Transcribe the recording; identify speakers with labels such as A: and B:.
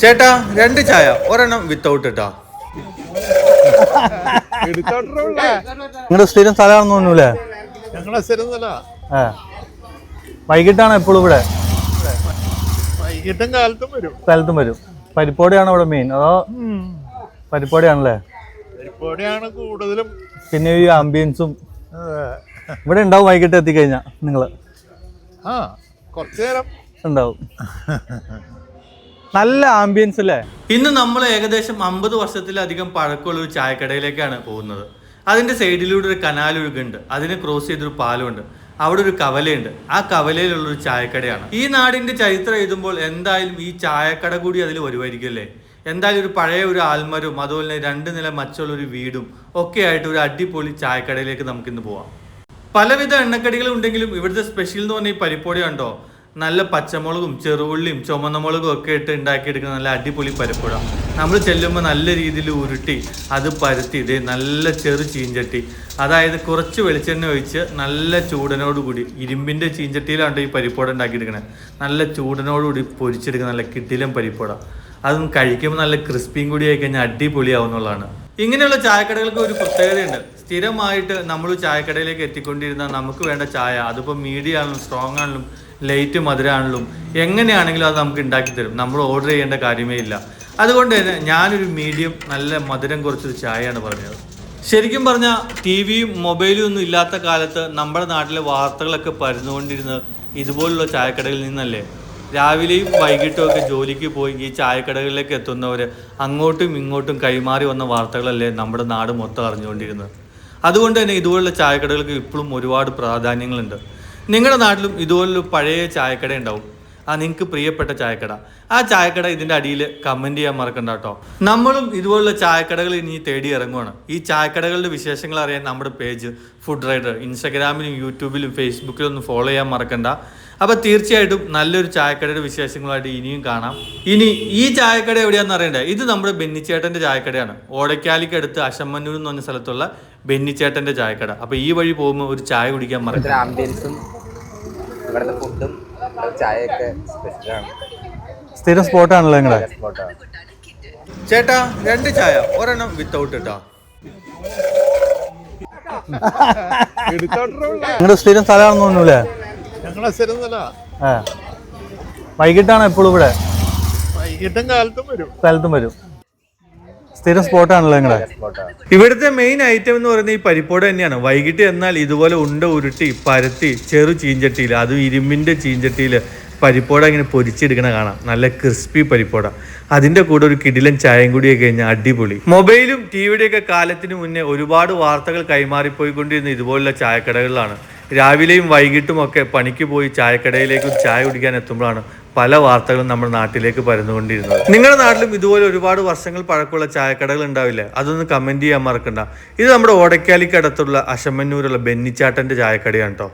A: ചേട്ടാ രണ്ട് ചായ. ഒരെണ്ണം വിത്തൗട്ട് ഇട്ടാ.
B: നിങ്ങളുടെ സ്ഥിരം സ്ഥലമാണെന്ന് തോന്നുന്നു
C: ഞങ്ങളുടെ സ്ഥിരം
B: ഏ വൈകിട്ടാണ് എപ്പോഴും ഇവിടെ?
C: വൈകിട്ടും കാലത്തും വരും.
B: സ്ഥലത്തും വരും. പരിപ്പോടിയാണ് ഇവിടെ മെയിൻ അതോ പരിപ്പോടിയാണല്ലേ
C: പരിപ്പോടിയാണ് കൂടുതലും.
B: പിന്നെ ഈ ആംബിയൻസും ഇവിടെ ഉണ്ടാവും വൈകിട്ട് എത്തിക്കഴിഞ്ഞാൽ നിങ്ങൾ
C: ആ കുറച്ചു നേരം.
B: ഉണ്ടാവും. നല്ല ആംബിയൻസ് അല്ലേ?
A: ഇന്ന് നമ്മൾ ഏകദേശം അമ്പത് വർഷത്തിലധികം പഴക്കമുള്ള ഒരു ചായക്കടയിലേക്കാണ് പോകുന്നത്. അതിന്റെ സൈഡിലൂടെ ഒരു കനാൽ ഒഴുകുണ്ട്. അതിനെ ക്രോസ് ചെയ്തൊരു പാലമുണ്ട്. അവിടെ ഒരു കവലയുണ്ട്. ആ കവലയിലുള്ള ഒരു ചായക്കടയാണ്. ഈ നാടിന്റെ ചരിത്രം എഴുതുമ്പോൾ എന്തായാലും ഈ ചായക്കട കൂടി അതിൽ വരുമായിരിക്കും അല്ലേ? എന്തായാലും ഒരു പഴയ ഒരു ആൽമരവും അതുപോലെ തന്നെ രണ്ട് നില മച്ചുള്ള ഒരു വീടും ഒക്കെ ആയിട്ട് ഒരു അടിപൊളി ചായക്കടയിലേക്ക് നമുക്ക് ഇന്ന് പോവാം. പലവിധ എണ്ണക്കടികളും ഉണ്ടെങ്കിലും ഇവിടുത്തെ സ്പെഷ്യൽ എന്ന് പറഞ്ഞാൽ ഈ പരിപ്പൊടി കണ്ടോ നല്ല പച്ചമുളകും ചെറുപുള്ളിയും ചുമന്ന മുളകും ഒക്കെ ഇട്ട് ഉണ്ടാക്കിയെടുക്കുന്ന നല്ല അടിപൊളി പരിപ്പുഴ നമ്മൾ ചെല്ലുമ്പോൾ നല്ല രീതിയിൽ ഉരുട്ടി അത് പരത്തി ഇതേ നല്ല ചെറു ചീഞ്ചട്ടി. അതായത് കുറച്ച് വെളിച്ചെണ്ണ ഒഴിച്ച് നല്ല ചൂടനോടുകൂടി ഇരുമ്പിന്റെ ചീഞ്ചട്ടിയിലാണ് ഈ പരിപ്പോട ഉണ്ടാക്കിയെടുക്കണത് നല്ല ചൂടനോടുകൂടി പൊരിച്ചെടുക്കുന്ന നല്ല കിട്ടിലും പരിപ്പോട അതും കഴിക്കുമ്പോൾ നല്ല ക്രിസ്പിയും കൂടി ആയി കഴിഞ്ഞാൽ അടിപൊളിയാവുന്നുള്ളതാണ്. ഇങ്ങനെയുള്ള ചായക്കടകൾക്ക് ഒരു പ്രത്യേകതയുണ്ട്. സ്ഥിരമായിട്ട് നമ്മൾ ചായക്കടയിലേക്ക് എത്തിക്കൊണ്ടിരുന്ന നമുക്ക് വേണ്ട ചായ അതിപ്പോൾ മീഡിയം ആണെങ്കിലും സ്ട്രോങ് ആണെങ്കിലും ലൈറ്റ് മധുരമാണെങ്കിലും എങ്ങനെയാണെങ്കിലും അത് നമുക്ക് ഉണ്ടാക്കി തരും. നമ്മൾ ഓർഡർ ചെയ്യേണ്ട കാര്യമേ ഇല്ല. അതുകൊണ്ട് തന്നെ ഞാനൊരു മീഡിയം നല്ല മധുരം കുറച്ചൊരു ചായയാണ് പറഞ്ഞത്. ശരിക്കും പറഞ്ഞാൽ ടി വിയും മൊബൈലും ഒന്നും ഇല്ലാത്ത കാലത്ത് നമ്മുടെ നാട്ടിലെ വാർത്തകളൊക്കെ പരന്നുകൊണ്ടിരുന്നത് ഇതുപോലുള്ള ചായക്കടയിൽ നിന്നല്ലേ? രാവിലെയും വൈകിട്ടും ഒക്കെ ജോലിക്ക് പോയി ഈ ചായക്കടകളിലേക്ക് എത്തുന്നവർ അങ്ങോട്ടും ഇങ്ങോട്ടും കൈമാറി വന്ന വാർത്തകളല്ലേ നമ്മുടെ നാട് മൊത്തം അറിഞ്ഞുകൊണ്ടിരുന്നത്? അതുകൊണ്ട് തന്നെ ഇതുപോലുള്ള ചായക്കടകൾക്ക് ഇപ്പോഴും ഒരുപാട് പ്രാധാന്യങ്ങളുണ്ട്. നിങ്ങളുടെ നാട്ടിലും ഇതുപോലൊരു പഴയ ചായക്കട ഉണ്ടാവും. ആ നിങ്ങൾക്ക് പ്രിയപ്പെട്ട ചായക്കട. ആ ചായക്കട ഇതിന്റെ അടിയിൽ കമന്റ് ചെയ്യാൻ മറക്കണ്ട കേട്ടോ. നമ്മളും ഇതുപോലുള്ള ചായക്കടകൾ ഇനി തേടി ഇറങ്ങുവാണ്. ഈ ചായക്കടകളുടെ വിശേഷങ്ങൾ അറിയാൻ നമ്മുടെ പേജ് ഫുഡ് റൈഡർ ഇൻസ്റ്റഗ്രാമിലും യൂട്യൂബിലും ഫേസ്ബുക്കിലും ഒന്ന് ഫോളോ ചെയ്യാൻ മറക്കണ്ട. അപ്പോൾ തീർച്ചയായിട്ടും നല്ലൊരു ചായക്കടയുടെ വിശേഷങ്ങളായിട്ട് ഇനിയും കാണാം. ഇനി ഈ ചായക്കട എവിടെയാണെന്ന് അറിയണ്ടേ? ഇത് നമ്മുടെ ബെന്നിച്ചേട്ടന്റെ ചായക്കടയാണ്. ഓടക്കാലിക്ക് അടുത്ത് അശമ്മന്നൂർ എന്ന് പറഞ്ഞ സ്ഥലത്തുള്ള ബെന്നിച്ചേട്ടന്റെ ചായക്കട. അപ്പോൾ ഈ വഴി പോകുമ്പോൾ ഒരു ചായ കുടിക്കാൻ
D: ഇവിടുത്തെ ആംബിയൻസും ഇവിടുത്തെ ഫുഡും ചായയൊക്കെ സ്പെഷ്യലാണ്
B: സ്ഥിരം സ്പോട്ടാണല്ലോ നിങ്ങളുടെ
A: ചേട്ടാ രണ്ട് ചായ ഒരെണ്ണം വിത്തൗട്ട് ഇട്ടാ.
B: നിങ്ങളുടെ സ്ഥിരം സ്ഥലമാണെന്ന് തോന്നുന്നു
C: ഞങ്ങളെ സ്ഥിരമല്ല
B: ഏ വൈകിട്ടാണ് എപ്പോഴും ഇവിടെ?
C: വൈകിട്ടും കാലത്തും വരും.
B: സ്ഥലത്തും വരും. സ്ഥിരം സ്പോട്ടാണല്ലോ നിങ്ങളുടെ
D: സ്പോട്ടാണ്
A: ഇവിടുത്തെ മെയിൻ ഐറ്റം എന്ന് പറയുന്നത് ഈ പരിപ്പോട് തന്നെയാണ്. വൈകിട്ട് എന്നാൽ ഇതുപോലെ ഉണ്ട ഉരുട്ടി പരത്തി ചെറു ചീഞ്ചട്ടിയിൽ അതും ഇരുമ്പിന്റെ ചീഞ്ചട്ടിയിൽ പരിപ്പോട ഇങ്ങനെ പൊരിച്ചെടുക്കണ കാണാം. നല്ല ക്രിസ്പി പരിപ്പോട. അതിന്റെ കൂടെ ഒരു കിടിലൻ ചായം കൂടിയൊക്കെ കഴിഞ്ഞാൽ അടിപൊളി. മൊബൈലും ടി വിയുടെയൊക്കെ കാലത്തിന് മുന്നേ ഒരുപാട് വാർത്തകൾ കൈമാറിപ്പോയിക്കൊണ്ടിരുന്ന ഇതുപോലുള്ള ചായക്കടകളിലാണ്. രാവിലെയും വൈകിട്ടും ഒക്കെ പണിക്ക് പോയി ചായക്കടയിലേക്കും ചായ കുടിക്കാൻ എത്തുമ്പോഴാണ് പല വാർത്തകളും നമ്മുടെ നാട്ടിലേക്ക് പരന്നുകൊണ്ടിരുന്നത്. നിങ്ങളുടെ നാട്ടിലും ഇതുപോലെ ഒരുപാട് വർഷങ്ങൾ പഴക്കമുള്ള ചായക്കടകൾ ഉണ്ടാവില്ലേ? അതൊന്ന് കമന്റ് ചെയ്യാൻ മറക്കണ്ട. ഇത് നമ്മുടെ ഓടക്കാലിക്കടത്തുള്ള അശമന്നൂരുള്ള ബെന്നിച്ചാട്ടന്റെ ചായക്കടയാണ് കേട്ടോ